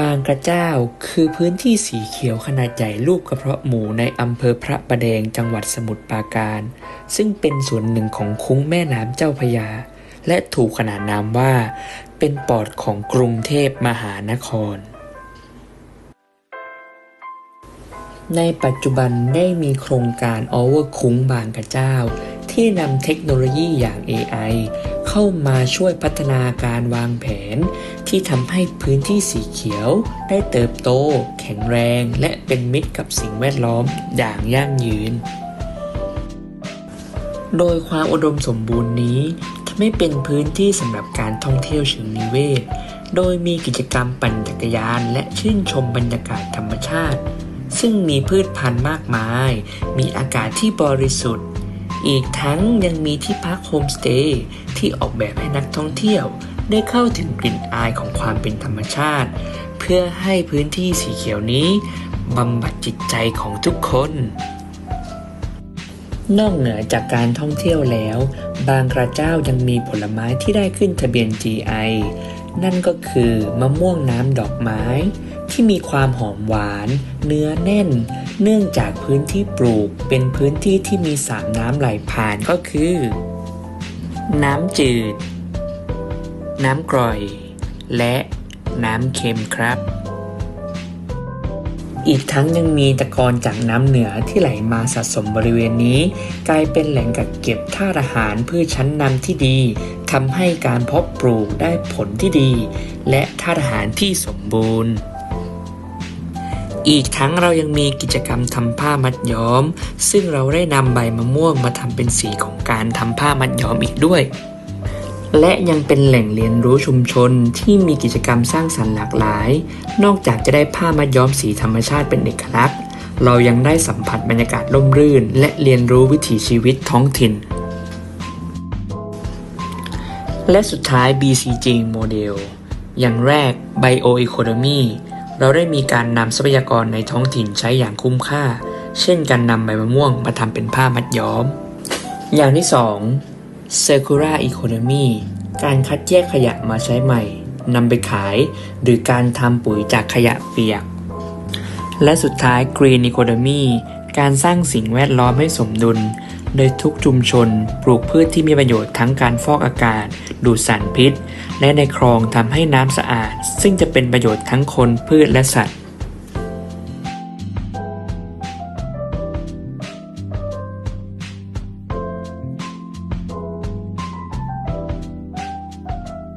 บางกระเจ้าคือพื้นที่สีเขียวขนาดใหญ่รูปกระเพาะหมูในอำเภอพระประแดงจังหวัดสมุทรปราการ ซึ่งเป็นส่วนหนึ่งของคุ้งแม่น้ำเจ้าพยา และถูกขนานนามว่า เป็นปอดของกรุงเทพมหานคร ในปัจจุบันได้มีโครงการ Over คุ้งบางกระเจ้า ที่นำเทคโนโลยีอย่าง AI เข้ามาช่วยพัฒนาการวางแผน ที่ทำให้พื้นที่สีเขียว ได้เติบโต แข็งแรง และเป็นมิตรกับสิ่งแวดล้อมอย่างยั่งยืน โดยความอุดมสมบูรณ์นี้ทำให้เป็นพื้นที่สำหรับการท่องเที่ยวเชิงนิเวศ โดยมีกิจกรรมปั่นจักรยาน และชื่นชมบรรยากาศธรรมชาติ ซึ่งมีพืชพันธุ์มากมาย มีอากาศที่บริสุทธิ์ อีกทั้งยังมีที่พักโฮมสเตย์ที่ออกแบบให้นักท่องเที่ยว ได้เข้าถึงกลิ่นอายของความเป็นธรรมชาติ เพื่อให้พื้นที่สีเขียวนี้บำบัดจิตใจของทุกคน นอกเหนือจากการท่องเที่ยวแล้ว บางกระเจ้ายังมีผลไม้ที่ได้ขึ้นทะเบียน GI นั่นก็คือมะม่วงน้ำดอกไม้ ที่มีความหอมหวาน เนื้อแน่น เนื่องจากพื้นที่ปลูกเป็นพื้นที่ที่มีสามน้ำไหลผ่านก็คือ น้ำจืด น้ำกร่อย และน้ำเค็มครับ อีกทั้งยังมีตะกอนจากน้ำเหนือที่ไหลมาสะสมบริเวณนี้ กลายเป็นแหล่งกักเก็บธาตุอาหารพืชชั้นนำที่ดีทำให้การเพาะปลูกได้ผลที่ดี และธาตุอาหารที่สมบูรณ์ อีกทั้งเรายังมีกิจกรรมทำผ้ามัดย้อม ซึ่งเราได้นำใบมะม่วงมาทำเป็นสีของการทำผ้ามัดย้อมอีกด้วย และยังเป็นแหล่งเรียนรู้ชุมชนที่มีกิจกรรมสร้างสรรค์หลากหลาย นอกจากจะได้ผ้ามัดย้อมสีธรรมชาติเป็นเอกลักษณ์ เรายังได้สัมผัสบรรยากาศร่มรื่น และเรียนรู้วิถีชีวิตท้องถิ่น และสุดท้าย BCG โมเดลอย่างแรก Bioeconomy เราได้มีการนำทรัพยากรในท้องถิ่นใช้อย่างคุ้มค่า เช่นการนำใบมะม่วงมาทำเป็นผ้ามัดย้อม อย่างที่ 2 Circular Economy การคัดแยกขยะมาใช้ใหม่นำไปขาย หรือการทำปุ๋ยจากขยะเปียก และสุดท้าย Green Economy การสร้างสิ่งแวดล้อมให้สมดุล โดยทุกชุมชนปลูกพืชที่มีประโยชน์ทั้งการฟอกอากาศ ดูดสารพิษ และในคลองทำให้น้ำสะอาด ซึ่งจะเป็นประโยชน์ทั้งคนพืชและสัตว์